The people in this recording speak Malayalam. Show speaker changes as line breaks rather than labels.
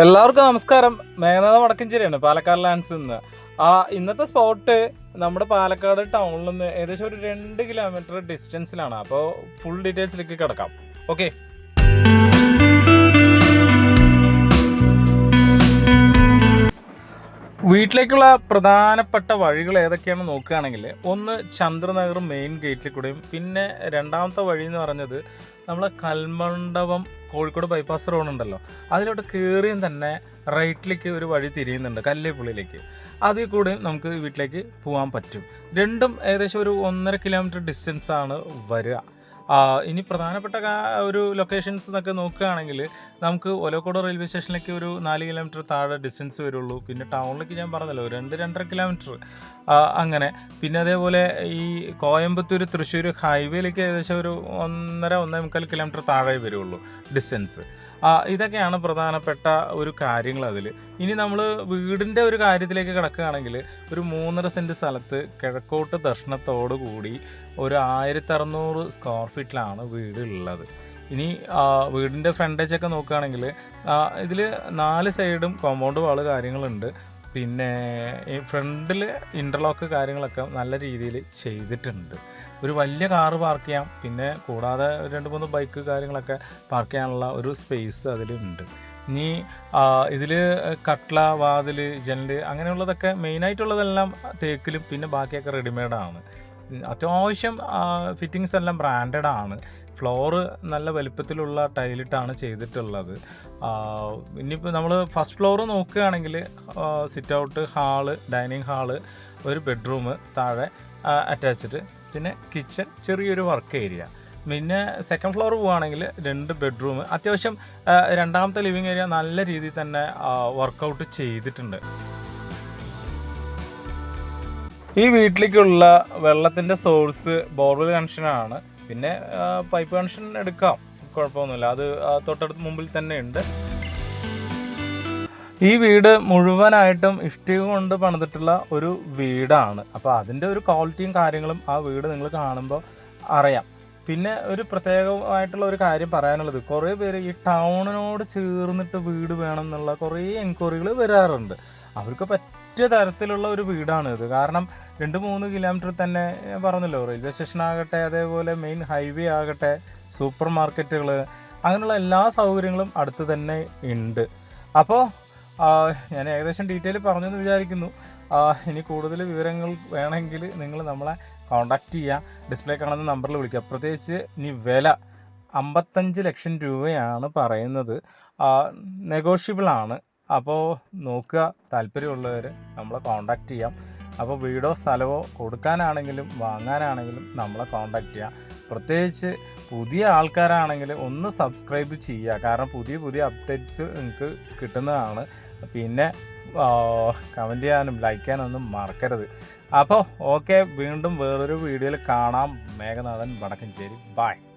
എല്ലാവർക്കും നമസ്കാരം. മേഘനാഥ വടക്കഞ്ചേരിയാണ് പാലക്കാട് ലാൻഡ്സ് നിന്ന്. ആ ഇന്നത്തെ സ്പോട്ട് നമ്മുടെ പാലക്കാട് ടൗണിൽ നിന്ന് ഏകദേശം ഒരു രണ്ട് കിലോമീറ്റർ ഡിസ്റ്റൻസിലാണ് അപ്പോൾ ഫുൾ ഡീറ്റെയിൽസിലേക്ക് കിടക്കാം. ഓക്കെ വീട്ടിലേക്കുള്ള പ്രധാനപ്പെട്ട വഴികൾ ഏതൊക്കെയാണെന്ന് നോക്കുകയാണെങ്കിൽ ഒന്ന് ചന്ദ്രനഗർ മെയിൻ ഗേറ്റിൽ കൂടെയും പിന്നെ രണ്ടാമത്തെ വഴി എന്ന് പറഞ്ഞത് നമ്മളെ കൽമണ്ഡപം കോഴിക്കോട് ബൈപ്പാസ് റോഡ് ഉണ്ടല്ലോ. അതിലോട്ട് കയറിയും തന്നെ റൈറ്റിലേക്ക് ഒരു വഴി തിരിയുന്നുണ്ട് കല്ലേപ്പുള്ളിയിലേക്ക് അതിൽ കൂടെ നമുക്ക് വീട്ടിലേക്ക് പോകാൻ പറ്റും. രണ്ടും ഏകദേശം ഒരു ഒന്നര കിലോമീറ്റർ ഡിസ്റ്റൻസ് ആണ് വരിക. ഇനി പ്രധാനപ്പെട്ട ഒരു ലൊക്കേഷൻസ് എന്നൊക്കെ നോക്കുകയാണെങ്കിൽ നമുക്ക് ഒലക്കോട് റെയിൽവേ സ്റ്റേഷനിലേക്ക് ഒരു നാല് കിലോമീറ്റർ താഴെ ഡിസ്റ്റൻസ് വരുള്ളൂ. പിന്നെ ടൗണിലേക്ക് ഞാൻ പറഞ്ഞല്ലോ രണ്ട് രണ്ടര കിലോമീറ്റർ അങ്ങനെ. പിന്നെ അതേപോലെ ഈ കോയമ്പത്തൂർ തൃശ്ശൂർ ഹൈവേയിലേക്ക് ഏകദേശം ഒരു ഒന്നര ഒന്നേ മുക്കാൽ കിലോമീറ്റർ താഴെ വരുള്ളൂ ഡിസ്റ്റൻസ് ഇതൊക്കെയാണ് പ്രധാനപ്പെട്ട ഒരു കാര്യങ്ങൾ അതിൽ. ഇനി നമ്മൾ വീടിന്റെ ഒരു കാര്യത്തിലേക്ക് കിടക്കുകയാണെങ്കിൽ ഒരു മൂന്നര സെന്റ് സ്ഥലത്ത് കിഴക്കോട്ട് ദർശനത്തോടു കൂടി ഒരു ആയിരത്തി അറുന്നൂറ് സ്ക്വയർ ഫീറ്റിലാണ് വീട് ഉള്ളത് ഇനി വീടിന്റെ ഫ്രണ്ടേജ് ഒക്കെ നോക്കുകയാണെങ്കിൽ ഇതിൽ നാല് സൈഡും കോമ്പൗണ്ട് വാൾ കാര്യങ്ങളുണ്ട്. പിന്നെ ഈ ഫ്രണ്ടിൽ ഇന്റർലോക്ക് കാര്യങ്ങളൊക്കെ നല്ല രീതിയിൽ ചെയ്തിട്ടുണ്ട്. ഒരു വലിയ കാറ് പാർക്ക് ചെയ്യാം. പിന്നെ കൂടാതെ രണ്ട് മൂന്ന് ബൈക്ക് കാര്യങ്ങളൊക്കെ പാർക്ക് ചെയ്യാനുള്ള ഒരു സ്പേസ് അതിലുണ്ട്. ഇനി ഇതിൽ കട്ട്ല വാതിൽ ജനൽ അങ്ങനെയുള്ളതൊക്കെ മെയിനായിട്ടുള്ളതെല്ലാം തേക്കിലും പിന്നെ ബാക്കിയൊക്കെ റെഡിമെയ്ഡാണ് അത്യാവശ്യം ഫിറ്റിങ്സ് എല്ലാം ബ്രാൻഡഡ് ആണ്. ഫ്ലോറ് നല്ല വലിപ്പത്തിലുള്ള ടൈലിട്ടാണ് ചെയ്തിട്ടുള്ളത്. ഇനിയിപ്പോൾ നമ്മൾ ഫസ്റ്റ് ഫ്ലോർ നോക്കുകയാണെങ്കിൽ sit out hall dining hall ഒരു ബെഡ്റൂം താഴെ അറ്റാച്ച്ഡ് പിന്നെ കിച്ചൺ ചെറിയൊരു വർക്ക് ഏരിയ പിന്നെ സെക്കൻഡ് ഫ്ലോർ പോവുകയാണെങ്കിൽ രണ്ട് ബെഡ്റൂം അത്യാവശ്യം രണ്ടാമത്തെ ലിവിങ് ഏരിയ നല്ല രീതിയിൽ തന്നെ വർക്കൗട്ട് ചെയ്തിട്ടുണ്ട്. ഈ വീട്ടിലേക്കുള്ള വെള്ളത്തിന്റെ സോഴ്സ് ബോർവെൽ കണക്ഷനാണ് പിന്നെ പൈപ്പ് കണക്ഷൻ എടുക്കാം. കുഴപ്പമൊന്നുമില്ല. അത് തൊട്ടടുത്ത് മുമ്പിൽ തന്നെ ഉണ്ട്. ഈ വീട് മുഴുവനായിട്ടും ഇഷ്ടിക കൊണ്ട് പണിതിട്ടുള്ള ഒരു വീടാണ്. അപ്പോൾ അതിന്റെ ഒരു ക്വാളിറ്റിയും കാര്യങ്ങളും ആ വീട് നിങ്ങൾ കാണുമ്പോൾ അറിയാം. പിന്നെ ഒരു പ്രത്യേകമായിട്ടുള്ള ഒരു കാര്യം പറയാനുള്ളത്. കുറേ പേര് ഈ ടൗണിനോട് ചേർന്നിട്ട് വീട് വേണം എന്നുള്ള കുറേ എൻക്വയറികൾ വരാറുണ്ട്. അവർക്ക് പറ്റിയ തരത്തിലുള്ള ഒരു വീടാണ് ഇത്. കാരണം രണ്ട് മൂന്ന് കിലോമീറ്റർ തന്നെ പറഞ്ഞല്ലോ റെയിൽവേ സ്റ്റേഷൻ ആകട്ടെ അതേപോലെ മെയിൻ ഹൈവേ ആകട്ടെ സൂപ്പർ മാർക്കറ്റുകൾ അങ്ങനെയുള്ള എല്ലാ സൗകര്യങ്ങളും അടുത്ത് തന്നെ ഉണ്ട്. അപ്പോൾ ഞാൻ ഏകദേശം ഡീറ്റെയിൽ പറഞ്ഞെന്ന് വിചാരിക്കുന്നു. ഇനി കൂടുതൽ വിവരങ്ങൾ വേണമെങ്കിൽ നിങ്ങൾ നമ്മളെ കോൺടാക്റ്റ് ചെയ്യുക ഡിസ്പ്ലേ കാണുന്ന നമ്പറിൽ വിളിക്കുക. പ്രത്യേകിച്ച് ഇനി വില അമ്പത്തഞ്ച് ലക്ഷം രൂപയാണ് പറയുന്നത്. നെഗോഷ്യബിൾ ആണ്. അപ്പോൾ നോക്കുക താല്പര്യമുള്ളവർ നമ്മളെ കോൺടാക്റ്റ് ചെയ്യാം. അപ്പോൾ വീടോ സ്ഥലമോ കൊടുക്കാനാണെങ്കിലും വാങ്ങാനാണെങ്കിലും നമ്മളെ കോൺടാക്റ്റ് ചെയ്യാം. പ്രത്യേകിച്ച് പുതിയ ആൾക്കാരാണെങ്കിൽ ഒന്ന് സബ്സ്ക്രൈബ് ചെയ്യുക. കാരണം പുതിയ പുതിയ അപ്ഡേറ്റ്സ് നിങ്ങൾക്ക് കിട്ടുന്നതാണ്. പിന്നെ കമന്റ് ചെയ്യാനും ലൈക്ക് ചെയ്യാനൊന്നും മറക്കരുത്. അപ്പോൾ ഓക്കെ വീണ്ടും വേറൊരു വീഡിയോയിൽ കാണാം. മേഘനാഥൻ വടക്കഞ്ചേരി. ബായ്